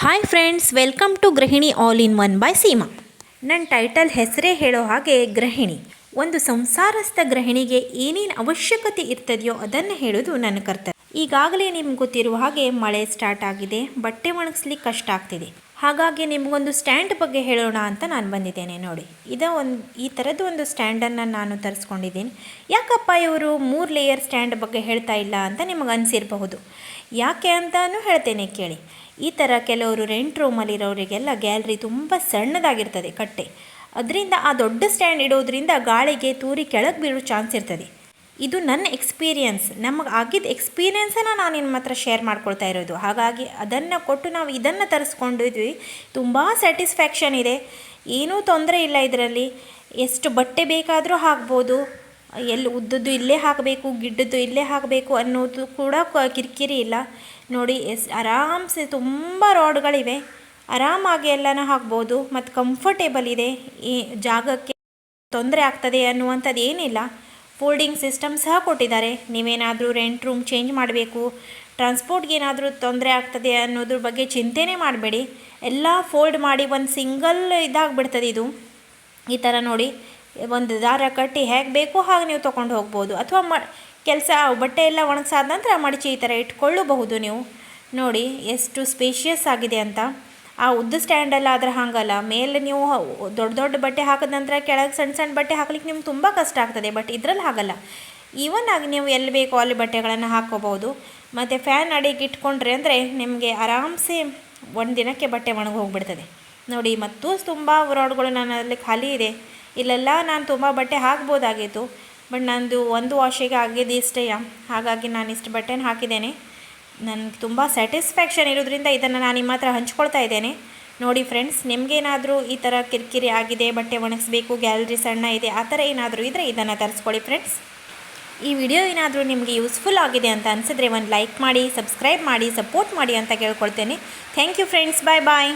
Hi friends welcome to Gruhini all in one by Seema ನನ್ನ title ಹೆಸರೇ ಹೇಳೋ ಹಾಗೆ ಗೃಹಿಣಿ. ಒಂದು ಸಂಸಾರಸ್ಥ ಗೃಹಿಣಿಗೆ ಏನೇನು ಅವಶ್ಯಕತೆ ಇರ್ತದೆಯೋ ಅದನ್ನು ಹೇಳೋದು ನನ್ನ ಕರ್ತವ್ಯ. ಈಗಾಗಲೇ ನಿಮ್ಗೆ ಗೊತ್ತಿರುವ ಹಾಗೆ ಮಳೆ ಸ್ಟಾರ್ಟ್ ಆಗಿದೆ, ಬಟ್ಟೆ ಒಣಗಿಸ್ಲಿಕ್ಕೆ ಕಷ್ಟ ಆಗ್ತಿದೆ. ಹಾಗಾಗಿ ನಿಮಗೊಂದು ಸ್ಟ್ಯಾಂಡ್ ಬಗ್ಗೆ ಹೇಳೋಣ ಅಂತ ನಾನು ಬಂದಿದ್ದೇನೆ, ನೋಡಿ. ಇದ ಒಂದು, ಈ ಥರದ್ದು ಒಂದು ಸ್ಟ್ಯಾಂಡನ್ನು ನಾನು ತರಿಸ್ಕೊಂಡಿದ್ದೀನಿ. ಯಾಕಪ್ಪ ಇವರು ಮೂರು ಲೇಯರ್ ಸ್ಟ್ಯಾಂಡ್ ಬಗ್ಗೆ ಹೇಳ್ತಾ ಇಲ್ಲ ಅಂತ ನಿಮಗೆ ಅನಿಸಿರಬಹುದು? ಯಾಕೆ ಅಂತಾನು ಹೇಳ್ತೇನೆ ಕೇಳಿ. ಈ ಥರ ಕೆಲವರು ರೆಂಟ್ ರೂಮಲ್ಲಿರೋರಿಗೆಲ್ಲ ಗ್ಯಾಲ್ರಿ ತುಂಬ ಸಣ್ಣದಾಗಿರ್ತದೆ ಕಟ್ಟೆ. ಅದರಿಂದ ಆ ದೊಡ್ಡ ಸ್ಟ್ಯಾಂಡ್ ಇಡೋದ್ರಿಂದ ಗಾಳಿಗೆ ತೂರಿ ಕೆಳಗೆ ಬೀಳೋ ಚಾನ್ಸ್ ಇರ್ತದೆ. ಇದು ನನ್ನ ಎಕ್ಸ್ಪೀರಿಯನ್ಸ್. ನಮಗೆ ಆಗಿದ್ದ ಎಕ್ಸ್ಪೀರಿಯನ್ಸನ್ನು ನಾನು ನಿಮ್ಮ ಹತ್ರ ಶೇರ್ ಮಾಡ್ಕೊಳ್ತಾ ಇರೋದು. ಹಾಗಾಗಿ ಅದನ್ನು ಕೊಟ್ಟು ನಾವು ಇದನ್ನು ತರಿಸ್ಕೊಂಡಿದ್ವಿ ತುಂಬ ಸ್ಯಾಟಿಸ್ಫ್ಯಾಕ್ಷನ್ ಇದೆ. ಏನೂ ತೊಂದರೆ ಇಲ್ಲ ಇದರಲ್ಲಿ. ಎಷ್ಟು ಬಟ್ಟೆ ಬೇಕಾದರೂ ಹಾಕ್ಬೋದು. ಎಲ್ಲಿ ಉದ್ದದ್ದು ಇಲ್ಲೇ ಹಾಕಬೇಕು, ಗಿಡ್ಡದ್ದು ಇಲ್ಲೇ ಹಾಕಬೇಕು ಅನ್ನೋದು ಕೂಡ ಕಿರಿಕಿರಿ ಇಲ್ಲ. ನೋಡಿ, ಎಸ್ ಆರಾಮ್ಸೆ ತುಂಬ ರಾಡ್ಗಳಿವೆ. ಆರಾಮಾಗಿ ಎಲ್ಲನೂ ಹಾಕ್ಬೋದು. ಮತ್ತು ಕಂಫರ್ಟೇಬಲ್ ಇದೆ. ಈ ಜಾಗಕ್ಕೆ ತೊಂದರೆ ಆಗ್ತದೆ ಅನ್ನುವಂಥದ್ದು ಏನಿಲ್ಲ. ಫೋಲ್ಡಿಂಗ್ ಸಿಸ್ಟಮ್ ಸಹ ಕೊಟ್ಟಿದ್ದಾರೆ. ನೀವೇನಾದರೂ ರೆಂಟ್ ರೂಮ್ ಚೇಂಜ್ ಮಾಡಬೇಕು, ಟ್ರಾನ್ಸ್ಪೋರ್ಟ್ಗೆ ಏನಾದರೂ ತೊಂದರೆ ಆಗ್ತದೆ ಅನ್ನೋದ್ರ ಬಗ್ಗೆ ಚಿಂತೆನೆ ಮಾಡಬೇಡಿ. ಎಲ್ಲ ಫೋಲ್ಡ್ ಮಾಡಿ ಒಂದು ಸಿಂಗಲ್ ಇದಾಗ್ಬಿಡ್ತದೆ ಇದು. ಈ ಥರ ನೋಡಿ, ಒಂದು ದಾರ ಕಟ್ಟಿ ಹೇಗೆ ಬೇಕೋ ಹಾಗೆ ನೀವು ತೊಗೊಂಡು ಹೋಗ್ಬೋದು. ಅಥವಾ ಮ, ಕೆಲಸ, ಬಟ್ಟೆ ಎಲ್ಲ ಒಣಗಿಸಾದ ನಂತರ ಮಡಚಿ ಈ ಥರ ಇಟ್ಕೊಳ್ಳಬಹುದು ನೀವು. ನೋಡಿ, ಎಷ್ಟು ಸ್ಪೇಷಿಯಸ್ ಆಗಿದೆ ಅಂತ. ಆ ಉದ್ದ ಸ್ಟ್ಯಾಂಡಲ್ಲ ಆದರೆ ಹಾಗಲ್ಲ. ಮೇಲೆ ನೀವು ದೊಡ್ಡ ದೊಡ್ಡ ಬಟ್ಟೆ ಹಾಕಿದ ನಂತರ ಕೆಳಗೆ ಸಣ್ಣ ಸಣ್ಣ ಬಟ್ಟೆ ಹಾಕ್ಲಿಕ್ಕೆ ನಿಮ್ಗೆ ತುಂಬ ಕಷ್ಟ ಆಗ್ತದೆ. ಬಟ್ ಇದರಲ್ಲಿ ಹಾಗಲ್ಲ. ಈವನ್ ಆಗಿ ನೀವು ಎಲ್ಲಿ ಬೇಕೋ ಅಲ್ಲಿ ಬಟ್ಟೆಗಳನ್ನು ಹಾಕ್ಕೋಬೋದು. ಮತ್ತು ಫ್ಯಾನ್ ಅಡಿಗೆ ಇಟ್ಕೊಂಡ್ರೆ ಅಂದರೆ ನಿಮಗೆ ಆರಾಮ್ಸೆ ಒಂದು ದಿನಕ್ಕೆ ಬಟ್ಟೆ ಒಣಗಿ ಹೋಗಿಬಿಡ್ತದೆ. ನೋಡಿ, ಮತ್ತು ತುಂಬ ರಾಡ್ಗಳು ಅಲ್ಲಿ ಖಾಲಿ ಇದೆ. ಇಲ್ಲೆಲ್ಲ ನಾನು ತುಂಬ ಬಟ್ಟೆ ಹಾಕ್ಬೋದಾಗಿತ್ತು. ಬಟ್ ನಂದು ಒಂದು ವಾಷಿಗೆ ಆಗಿದ್ದು ಇಷ್ಟೇ. ಹಾಗಾಗಿ ನಾನು ಇಷ್ಟು ಬಟ್ಟೆನ ಹಾಕಿದ್ದೇನೆ. ನನಗೆ ತುಂಬ ಸ್ಯಾಟಿಸ್ಫ್ಯಾಕ್ಷನ್ ಇರೋದ್ರಿಂದ ಇದನ್ನು ನಾನು ನಿಮ್ಮ ಹತ್ರ ಹಂಚ್ಕೊಳ್ತಾ ಇದ್ದೇನೆ. ನೋಡಿ ಫ್ರೆಂಡ್ಸ್ ನಿಮಗೇನಾದರೂ ಈ ಥರ ಕಿರಿಕಿರಿ ಆಗಿದೆ, ಬಟ್ಟೆ ಒಣಗಿಸ್ಬೇಕು ಗ್ಯಾಲರಿ ಸಣ್ಣ ಇದೆ, ಆ ಥರ ಏನಾದರೂ ಇದ್ದರೆ ಇದನ್ನು ತರಿಸ್ಕೊಳ್ಳಿ ಫ್ರೆಂಡ್ಸ್ ಈ ವಿಡಿಯೋ ಏನಾದರೂ ನಿಮಗೆ ಯೂಸ್ಫುಲ್ ಆಗಿದೆ ಅಂತ ಅನಿಸಿದ್ರೆ ಒಂದು ಲೈಕ್ ಮಾಡಿ ಸಬ್ಸ್ಕ್ರೈಬ್ ಮಾಡಿ ಸಪೋರ್ಟ್ ಮಾಡಿ ಅಂತ ಕೇಳ್ಕೊಳ್ತೇನೆ. Thank you friends bye bye